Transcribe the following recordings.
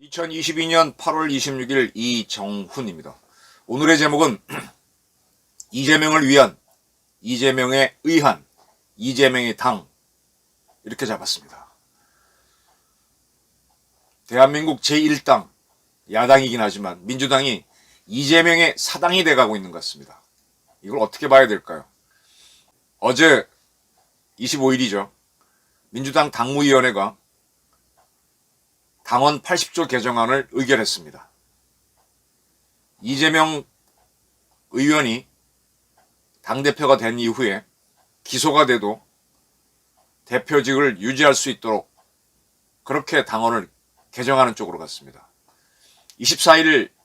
(2022년 8월 26일) 이정훈입니다 오늘의 제목은 이재명을 위한 이재명에 의한 이재명의 당 이렇게 잡았습니다. 대한민국 제1당 야당이긴 하지만 민주당이 이재명의 사당이 돼가고 있는 것 같습니다. 이걸 어떻게 봐야 될까요? 어제 25일이죠. 민주당 당무위원회가 당원 80조 개정안을 의결했습니다. 이재명 의원이 당대표가 된 이후에 기소가 돼도 대표직을 유지할 수 있도록 그렇게 당원을 개정하는 쪽으로 갔습니다. 24일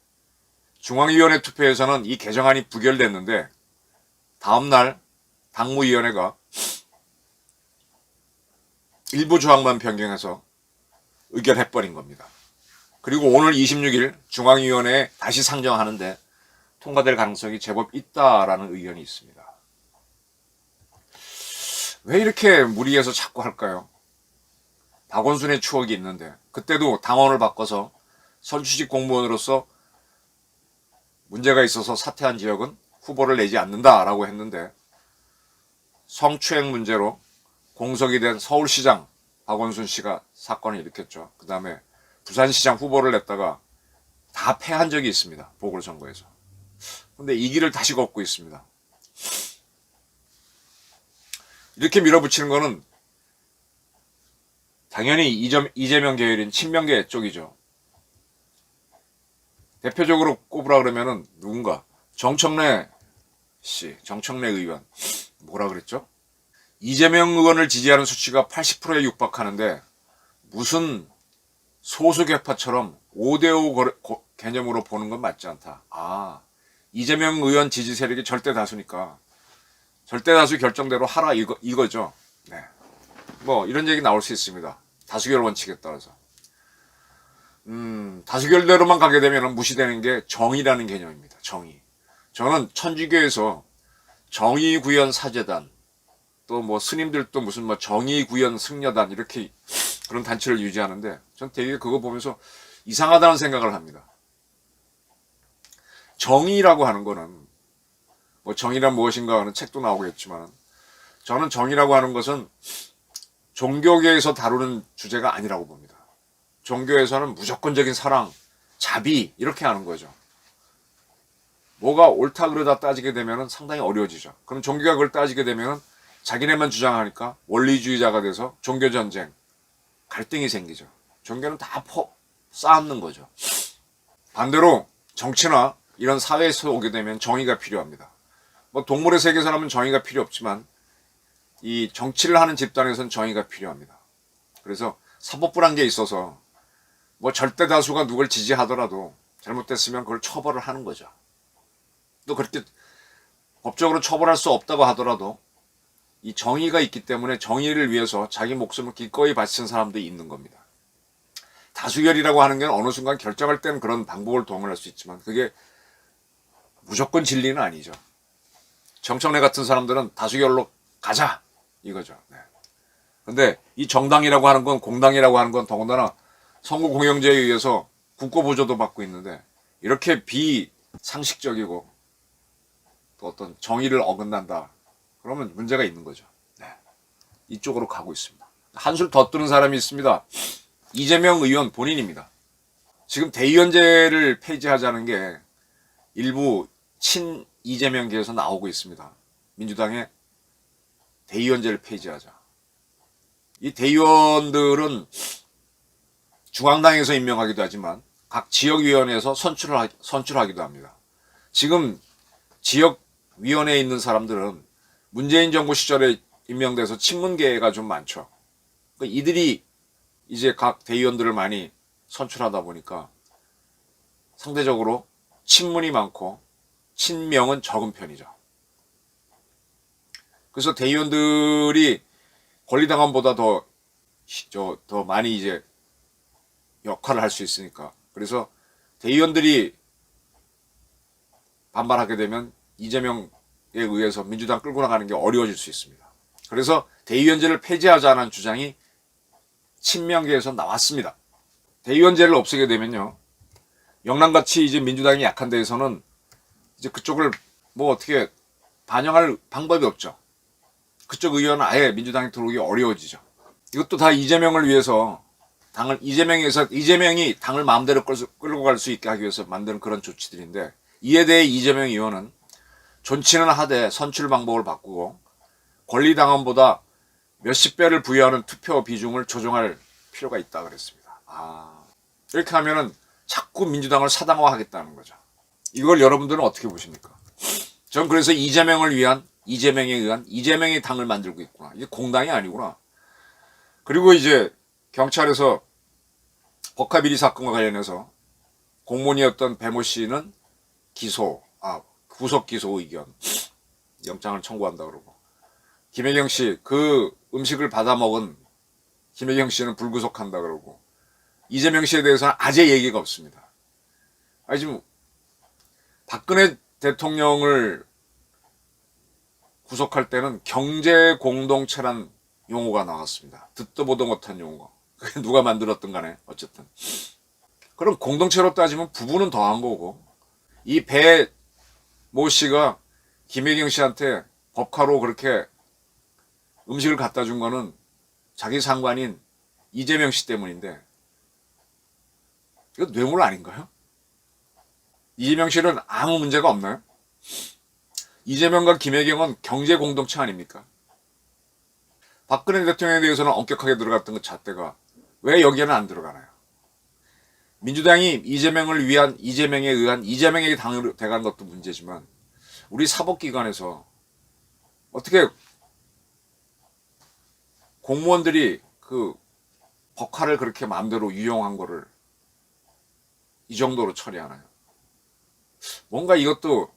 중앙위원회 투표에서는 이 개정안이 부결됐는데 다음날 당무위원회가 일부 조항만 변경해서 의결해버린 겁니다. 그리고 오늘 26일 중앙위원회에 다시 상정하는데 통과될 가능성이 제법 있다라는 의견이 있습니다. 왜 이렇게 무리해서 자꾸 할까요? 박원순의 추억이 있는데 그때도 당원을 바꿔서 선출직 공무원으로서 문제가 있어서 사퇴한 지역은 후보를 내지 않는다라고 했는데 성추행 문제로 공석이 된 서울시장 박원순 씨가 사건을 일으켰죠. 그 다음에 부산시장 후보를 냈다가 다 패한 적이 있습니다. 보궐선거에서. 근데 이 길을 다시 걷고 있습니다. 이렇게 밀어붙이는 거는 당연히 이재명 계열인 친명계 쪽이죠. 대표적으로 꼽으라 그러면은 누군가 정청래 씨, 정청래 의원 뭐라 그랬죠? 이재명 의원을 지지하는 수치가 80%에 육박하는데 무슨 소수계파처럼 5대5 개념으로 보는 건 맞지 않다. 아, 이재명 의원 지지 세력이 절대 다수니까 절대 다수 결정대로 하라 이거 이거죠. 네. 뭐 이런 얘기 나올 수 있습니다. 다수결 원칙에 따라서. 음, 다수결대로만 가게 되면 무시되는 게 정의라는 개념입니다. 정의. 저는 천주교에서 정의 구현 사제단 또 뭐 스님들도 무슨 뭐 정의 구현 승려단 이렇게 그런 단체를 유지하는데 전 되게 그거 보면서 이상하다는 생각을 합니다. 정의라고 하는 거는 뭐 정의란 무엇인가 하는 책도 나오겠지만 저는 정의라고 하는 것은 종교계에서 다루는 주제가 아니라고 봅니다. 종교에서는 무조건적인 사랑, 자비 이렇게 하는 거죠. 뭐가 옳다 그러다 따지게 되면 상당히 어려워지죠. 그럼 종교가 그걸 따지게 되면 자기네만 주장하니까 원리주의자가 돼서 종교 전쟁, 갈등이 생기죠. 종교는 다 퍼, 쌓는 거죠. 반대로 정치나 이런 사회에서 오게 되면 정의가 필요합니다. 뭐 동물의 세계에서는 정의가 필요 없지만 이 정치를 하는 집단에서는 정의가 필요합니다. 그래서 사법불안게 있어서 뭐 절대 다수가 누굴 지지하더라도 잘못됐으면 그걸 처벌을 하는 거죠. 또 그렇게 법적으로 처벌할 수 없다고 하더라도 이 정의가 있기 때문에 정의를 위해서 자기 목숨을 기꺼이 바친 사람들이 있는 겁니다. 다수결이라고 하는 게 어느 순간 결정할 때는 그런 방법을 동원할 수 있지만 그게 무조건 진리는 아니죠. 정청래 같은 사람들은 다수결로 가자 이거죠. 네. 근데 이 정당이라고 하는 건 공당이라고 하는 건 더군다나 선거 공영제에 의해서 국고 보조도 받고 있는데 이렇게 비상식적이고 또 어떤 정의를 어긋난다 그러면 문제가 있는 거죠. 네. 이쪽으로 가고 있습니다. 한술 더 뜨는 사람이 있습니다. 이재명 의원 본인입니다. 지금 대의원제를 폐지하자는 게 일부 친 이재명계에서 나오고 있습니다. 민주당의 대의원제를 폐지하자. 이 대의원들은 중앙당에서 임명하기도 하지만 각 지역위원회에서 선출을, 선출하기도 합니다. 지금 지역위원회에 있는 사람들은 문재인 정부 시절에 임명돼서 친문계가 좀 많죠. 그러니까 이들이 이제 각 대의원들을 많이 선출하다 보니까 상대적으로 친문이 많고 친명은 적은 편이죠. 그래서 대의원들이 권리당원보다 더, 저, 더 많이 이제 역할을 할 수 있으니까. 그래서 대의원들이 반발하게 되면 이재명에 의해서 민주당 끌고 나가는 게 어려워질 수 있습니다. 그래서 대의원제를 폐지하자는 주장이 친명계에서 나왔습니다. 대의원제를 없애게 되면요. 영남같이 이제 민주당이 약한 데에서는 이제 그쪽을 뭐 어떻게 반영할 방법이 없죠. 그쪽 의원은 아예 민주당에 들어오기 어려워지죠. 이것도 다 이재명을 위해서 당을 이재명에서 이재명이 당을 마음대로 끌고 갈 수 있게 하기 위해서 만드는 그런 조치들인데 이에 대해 이재명 의원은 존치는 하되 선출 방법을 바꾸고 권리당원보다 몇십 배를 부여하는 투표 비중을 조정할 필요가 있다 그랬습니다. 아 이렇게 하면은 자꾸 민주당을 사당화하겠다는 거죠. 이걸 여러분들은 어떻게 보십니까? 전 그래서 이재명을 위한 이재명에 의한 이재명의 당을 만들고 있구나. 이게 공당이 아니구나. 그리고 이제 경찰에서 법카비리 사건과 관련해서 공무원이었던 배모 씨는 기소, 아 구속 기소 의견 영장을 청구한다 그러고 김혜경 씨 그 음식을 받아 먹은 김혜경 씨는 불구속한다 그러고 이재명 씨에 대해서는 아재 얘기가 없습니다. 아니 지금 박근혜 대통령을 구속할 때는 경제 공동체란 용어가 나왔습니다. 듣도 보도 못한 용어. 그게 누가 만들었든 간에 어쨌든. 그럼 공동체로 따지면 부부는 더한 거고 이 배 모 씨가 김혜경 씨한테 법카로 그렇게 음식을 갖다 준 거는 자기 상관인 이재명 씨 때문인데 이거 뇌물 아닌가요? 이재명 씨는 아무 문제가 없나요? 이재명과 김혜경은 경제 공동체 아닙니까? 박근혜 대통령에 대해서는 엄격하게 들어갔던 그 잣대가 왜 여기에는 안 들어가나요? 민주당이 이재명을 위한 이재명에 의한 이재명에게 당으로 돼간 것도 문제지만 우리 사법기관에서 어떻게 공무원들이 그 법화를 그렇게 마음대로 유용한 거를 이 정도로 처리하나요? 뭔가 이것도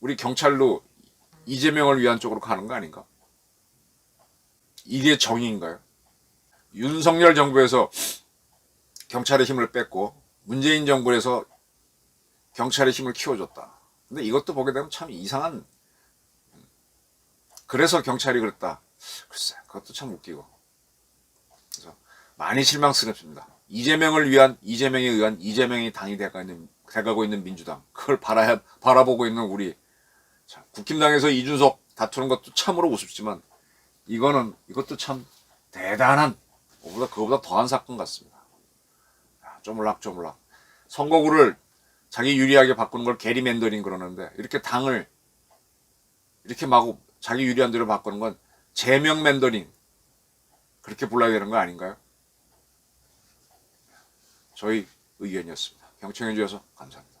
우리 경찰로 이재명을 위한 쪽으로 가는 거 아닌가? 이게 정의인가요? 윤석열 정부에서 경찰의 힘을 뺐고 문재인 정부에서 경찰의 힘을 키워줬다. 근데 이것도 보게 되면 참 이상한. 그래서 경찰이 그랬다. 글쎄, 그것도 참 웃기고. 그래서 많이 실망스럽습니다. 이재명을 위한 이재명에 의한 이재명이 당이 돼가 있는 돼가고 있는 민주당 그걸 바라 바라보고 있는 우리 자, 국힘당에서 이준석 다투는 것도 참으로 우습지만 이거는 이것도 참 대단한 그보다 그거보다 더한 사건 같습니다. 야, 쪼물락쪼물락 선거구를 자기 유리하게 바꾸는 걸 게리맨더링 그러는데 이렇게 당을 이렇게 마구 자기 유리한 대로 바꾸는 건 제명 맨더링 그렇게 불러야 되는 거 아닌가요? 저희 의견이었습니다. 경청해 주셔서 감사합니다.